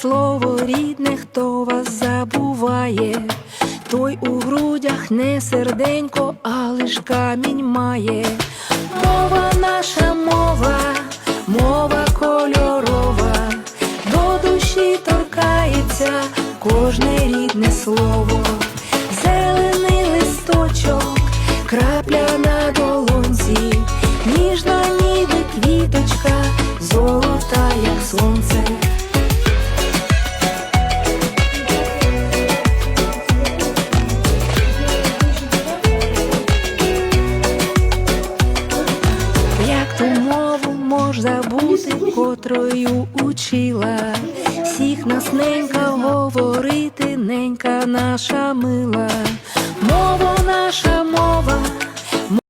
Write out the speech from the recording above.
слово рідне, хто вас забуває, той у грудях не серденько, а лиш камінь має. Мова наша мова, мова кольорова, до душі торкається кожне рідне слово, зелений листочок, крапля на долонці, ніжна ніби квіточка, золота, як сонце. Ту мову мож забути, котрою учила, всіх нас ненька говорити, ненька наша мила,